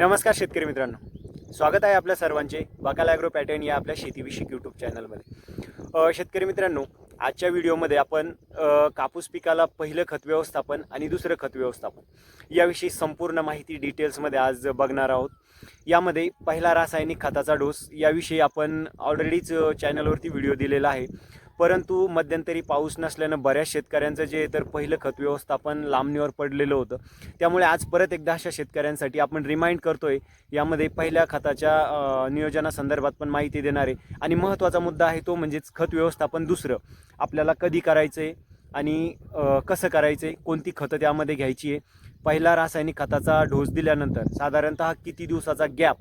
नमस्कार शेतकरी मित्रांनो. स्वागत आहे आपल्या सर्वांचे बकाल ॲग्रो पॅटर्न या आपल्या शेतीविषयक यूट्यूब चॅनलमध्ये शेतकरी मित्रांनो आजच्या व्हिडिओमध्ये आपण कापूस पिकाला पहिलं खत व्यवस्थापन आणि दुसरं खत व्यवस्थापन याविषयी संपूर्ण माहिती डिटेल्समध्ये आज बघणार आहोत. यामध्ये पहिला रासायनिक खताचा डोस याविषयी आपण ऑलरेडीच चॅनलवरती व्हिडिओ दिलेला आहे. परंतु मध्यंतरी पाऊस नसल्यानं बऱ्याच शेतकऱ्यांचं जे तर पहिलं खत व्यवस्थापन लांबणीवर पडलेलं होतं त्यामुळे आज परत एकदा अशा शेतकऱ्यांसाठी आपण रिमाइंड करतोय यामध्ये पहिल्या खताच्या नियोजनासंदर्भात पण माहिती देणार आहे. आणि महत्त्वाचा मुद्दा आहे तो म्हणजेच खत व्यवस्थापन दुसरं. आपल्याला कधी करायचं आहे आणि कसं करायचं आहे कोणती खतं त्यामध्ये घ्यायची आहे? पहिला रासायनिक खताचा डोस दिल्यानंतर साधारणतः किती दिवसाचा गॅप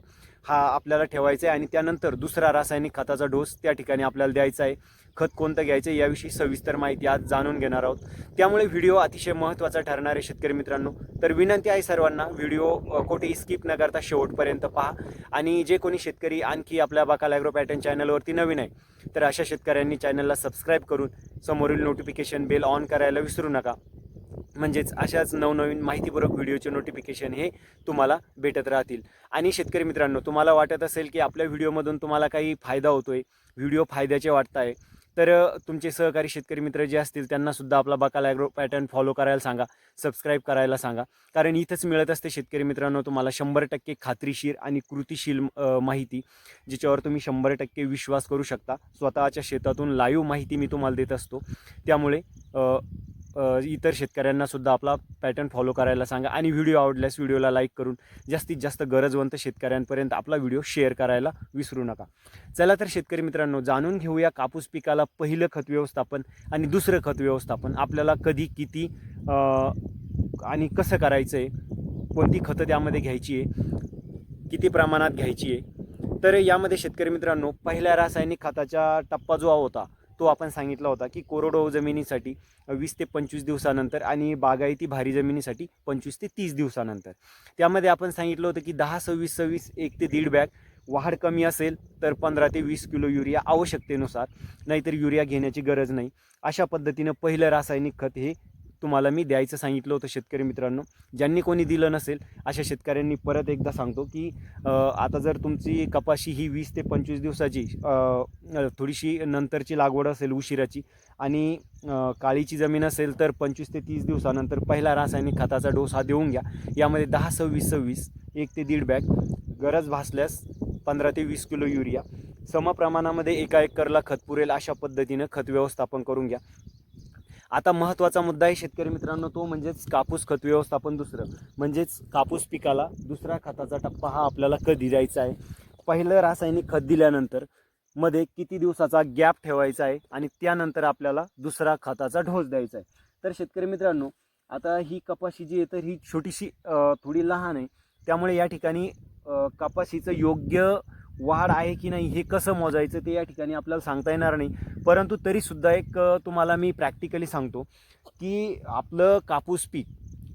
हा आपल्याला ठेवायचा आहे आणि त्यानंतर दुसरा रासायनिक खताचा डोस त्या ठिकाणी आपल्याला द्यायचा आहे. खत कोणतं घ्यायचं आहे याविषयी सविस्तर माहिती आज जाणून घेणार आहोत. त्यामुळे व्हिडिओ अतिशय महत्त्वाचा ठरणार आहे शेतकरी मित्रांनो. तर विनंती आहे सर्वांना व्हिडिओ कोठेही कुठेही स्किप न करता शेवटपर्यंत पहा. आणि जे कोणी शेतकरी आणखी आपल्या बाकाल ॲग्रो पॅटर्न चॅनलवरती नवीन आहे तर अशा शेतकऱ्यांनी चॅनलला सबस्क्राईब करून समोरील नोटिफिकेशन बेल ऑन करायला विसरू नका. म्हणजेच अशाच नवनवीन माहितीपूर्वक व्हिडिओचे नोटिफिकेशन हे तुम्हाला भेटत राहतील. आणि शेतकरी मित्रांनो तुम्हाला वाटत असेल की आपल्या व्हिडिओमधून तुम्हाला काही फायदा होतो आहे व्हिडिओ फायद्याचे वाटत आहे तर तुमचे सहकारी शेतकरी मित्र जे असतील त्यांनासुद्धा आपला बकाल ॲग्रो पॅटर्न फॉलो करायला सांगा सबस्क्राईब करायला सांगा. कारण इथंच मिळत असते शेतकरी मित्रांनो तुम्हाला शंभर टक्के खात्रीशीर आणि कृतीशील माहिती जिच्यावर तुम्ही शंभर टक्के विश्वास करू शकता. स्वतःच्या शेतातून लाईव्ह माहिती मी तुम्हाला देत असतो. त्यामुळे इतर शेतकऱ्यांना सुद्धा आपला पॅटर्न फॉलो करायला सांगा आणि व्हिडिओ आवडल्यास व्हिडिओला लाईक करून जास्तीत जास्त गरजवंत शेतकऱ्यांपर्यंत आपला व्हिडिओ शेअर करायला विसरू नका. चला तर शेतकरी मित्रांनो जाणून घेऊया कापूस पिकाला पहिलं खत व्यवस्थापन आणि दुसरं खत व्यवस्थापन. आपल्याला कधी किती आणि कसं करायचं आहे कोणती खतं त्यामध्ये घ्यायची आहे किती प्रमाणात घ्यायची आहे. तर यामध्ये शेतकरी मित्रांनो पहिल्या रासायनिक खताचा टप्पा जो होता तो आपण सांगितला होता की कोरडवाहू जमिनीसाठी वीस ते पंचवीस दिवसानंतर आणि बागायती भारी जमिनीसाठी पंचवीस ते तीस दिवसानंतर. त्यामध्ये आपण सांगितलं होतं की दहा सव्वीस सव्वीस एक ते दीड बॅग वाढ कमी असेल तर पंधरा ते वीस किलो युरिया आवश्यकतेनुसार नाहीतर युरिया घेण्याची गरज नाही. अशा पद्धतीनं पहिलं रासायनिक खत हे तुम्हाला मी द्यायचं सांगितलं होतं शेतकरी मित्रांनो. ज्यांनी कोणी दिलं नसेल अशा शेतकऱ्यांनी परत एकदा सांगतो की आता जर तुमची कपाशी ही वीस ते पंचवीस दिवसाची थोडीशी नंतरची लागवड असेल उशिराची आणि काळीची जमीन असेल तर पंचवीस ते तीस दिवसानंतर पहिला रासायनिक खताचा डोस हा देऊन घ्या. यामध्ये दहा सव्वीस सव्वीस एक ते दीड बॅग गरज भासल्यास पंधरा ते वीस किलो युरिया. समप्रमाणामध्ये एका एकरला खत पुरेल अशा पद्धतीनं खत व्यवस्थापन करून घ्या. आता महत्त्वाचा मुद्दा आहे शेतकरी मित्रांनो तो म्हणजेच कापूस खत व्यवस्थापन दुसरं. म्हणजेच कापूस पिकाला दुसरा खताचा टप्पा हा आपल्याला कधी द्यायचा आहे? पहिलं रासायनिक खत दिल्यानंतरमध्ये किती दिवसाचा गॅप ठेवायचा आहे आणि त्यानंतर आपल्याला दुसरा खताचा ढोस द्यायचा आहे? तर शेतकरी मित्रांनो आता ही कपाशी जी आहे तर ही छोटीशी थोडी लहान आहे. त्यामुळे या ठिकाणी कपाशीचं योग्य वाढ आहे की नाही हे कसं मोजायचं ते या ठिकाणी आपल्याला सांगता येणार नाही. परंतु तरीसुद्धा एक तुम्हाला मी प्रॅक्टिकली सांगतो की आपलं कापूस पीक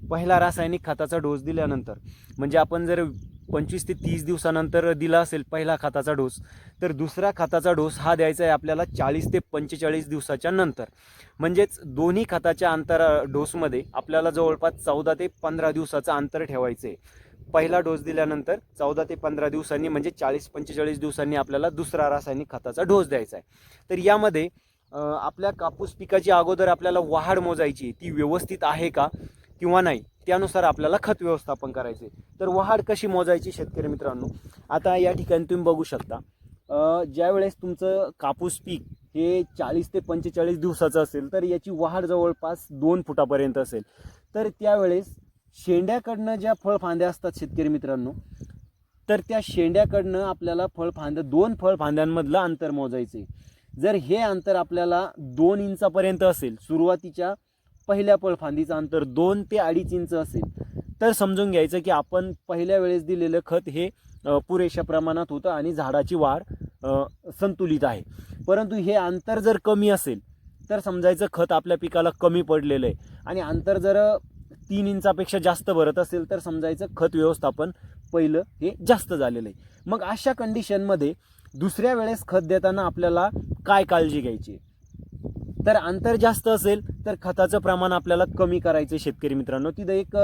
पहिला रासायनिक खताचा डोस दिल्यानंतर म्हणजे आपण जर पंचवीस ते तीस दिवसानंतर दिला असेल पहिला खताचा डोस तर दुसरा खताचा डोस हा द्यायचा आहे आपल्याला चाळीस ते पंचेचाळीस दिवसाच्या नंतर. म्हणजेच दोन्ही खताच्या अंतर डोसमध्ये आपल्याला जवळपास चौदा ते पंधरा दिवसाचं अंतर ठेवायचं आहे पहिला डोस दिल्यानंतर चौदा ते पंधरा दिवसांनी म्हणजे चाळीस पंचेचाळीस दिवसांनी आपल्याला दुसरा रासायनिक खताचा डोस द्यायचा आहे. तर यामध्ये आपल्या कापूस पिकाची अगोदर आपल्याला वाढ मोजायची ती व्यवस्थित आहे का किंवा नाही त्यानुसार आपल्याला खत व्यवस्थापन करायचे तर वाढ कशी मोजायची शेतकरी मित्रांनो? आता या ठिकाणी तुम्ही बघू शकता ज्यावेळेस तुमचं कापूस पीक हे चाळीस ते पंचेचाळीस दिवसाचं असेल तर याची वाढ जवळपास दोन फुटापर्यंत असेल. तर त्यावेळेस शेंड्याकडनं ज्या फळफांद्या असतात शेतकरी मित्रांनो तर त्या शेंड्याकडनं आपल्याला फळफांद्या दोन फळफांद्यांमधलं अंतर मोजायचं आहे जर हे अंतर आपल्याला दोन इंचापर्यंत असेल सुरुवातीच्या पहिल्या फळफांदीचं अंतर दोन ते अडीच इंच असेल तर समजून घ्यायचं की आपण पहिल्या वेळेस दिलेलं खत हे पुरेशा प्रमाणात होतं आणि झाडाची वाढ संतुलित आहे. परंतु हे अंतर जर कमी असेल तर समजायचं खत आपल्या पिकाला कमी पडलेलं आहे. आणि अंतर जर तीन इंचापेक्षा जास्त भरत असेल तर समजायचं खत व्यवस्थापन पहिलं हे जास्त झालेलं आहे. मग अशा कंडिशनमध्ये दुसऱ्या वेळेस खत देताना आपल्याला काय काळजी घ्यायची? तर अंतर जास्त असेल तर खताचं प्रमाण आपल्याला कमी करायचं आहे शेतकरी मित्रांनो. तिथं एक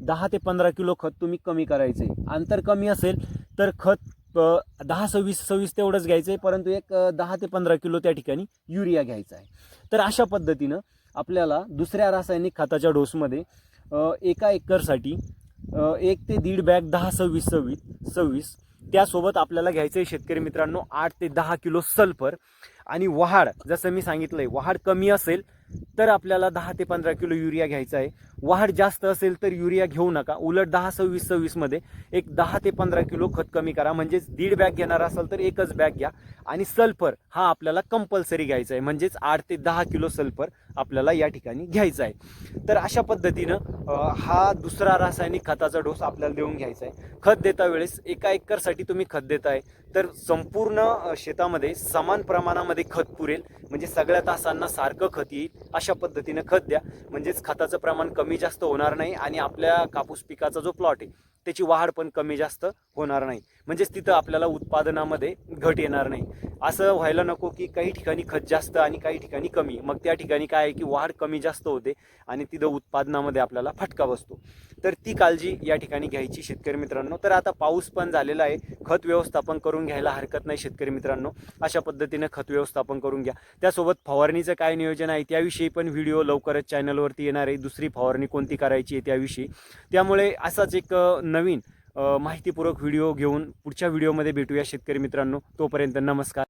दहा ते पंधरा किलो खत तुम्ही कमी करायचं आहे अंतर कमी असेल तर खत दहा सव्वीस सव्वीस तेवढंच घ्यायचं आहे परंतु एक दहा ते पंधरा किलो त्या ठिकाणी युरिया घ्यायचा आहे. तर अशा पद्धतीनं आपल्याला दुसऱ्या रासायनिक खताच्या डोसमध्ये एका एकरसाठी एक ते दीड बॅग दहा सव्वीस सव्वीस सव्वीस. त्यासोबत आपल्याला घ्यायचं आहे शेतकरी मित्रांनो आठ ते दहा किलो सल्फर आणि वहाड. जसं मी सांगितलंय वहाड कमी असेल तर आपल्याला दहा ते पंधरा किलो युरिया घ्यायचा आहे. वहाड जास्त असेल तर युरिया घेऊ नका. उलट दहा सव्वीस सव्वीसमध्ये एक दहा ते पंधरा किलो खत कमी करा. म्हणजेच दीड बॅग घेणार असाल तर एकच बॅग घ्या. आणि सल्फर हा आपल्याला कंपल्सरी घ्यायचा आहे. म्हणजेच आठ ते दहा किलो सल्फर आपल्याला या ठिकाणी घ्यायचा आहे. तर अशा पद्धतीनं हा दुसरा रासायनिक खताचा डोस आपल्याला देऊन घ्यायचा आहे. खत देता वेळेस एका एकरसाठी तुम्ही खत देताय तर संपूर्ण शेतामध्ये समान प्रमाणामध्ये खत पुरेल. म्हणजे सगळ्या तासांना सारखं खत येईल अशा पद्धतीनं खत द्या. म्हणजेच खताचं प्रमाण कमी जास्त होणार नाही आणि आपल्या कापूस पिकाचा जो प्लॉट आहे त्याची वाढ पण कमी जास्त होणार नाही. म्हणजेच तिथं आपल्याला उत्पादनामध्ये घट येणार नाही. असं व्हायला नको की काही ठिकाणी खत जास्त आणि काही ठिकाणी कमी. मग त्या ठिकाणी काय आहे की वाढ कमी जास्त होते आणि तिथं उत्पादनामध्ये आपल्याला फटका बसतो. तर ती काळजी या ठिकाणी घ्यायची शेतकरी मित्रांनो. तर आता पाऊस पण झालेला आहे. खत व्यवस्थापन करून घ्यायला हरकत नाही शेतकरी मित्रांनो. अशा पद्धतीनं खत व्यवस्थापन करून घ्या. त्यासोबत फवारणीचं काय नियोजन आहे त्याविषयी पण व्हिडिओ लवकरच चॅनलवरती येणार आहे. दुसरी फवारणी कोणती करायची आहे त्याविषयी. त्यामुळे असाच एक नवीन माहितीपूर्वक व्हिडिओ घेऊन पुढच्या व्हिडिओमध्ये भेटूया शेतकरी मित्रांनो. तोपर्यंत नमस्कार.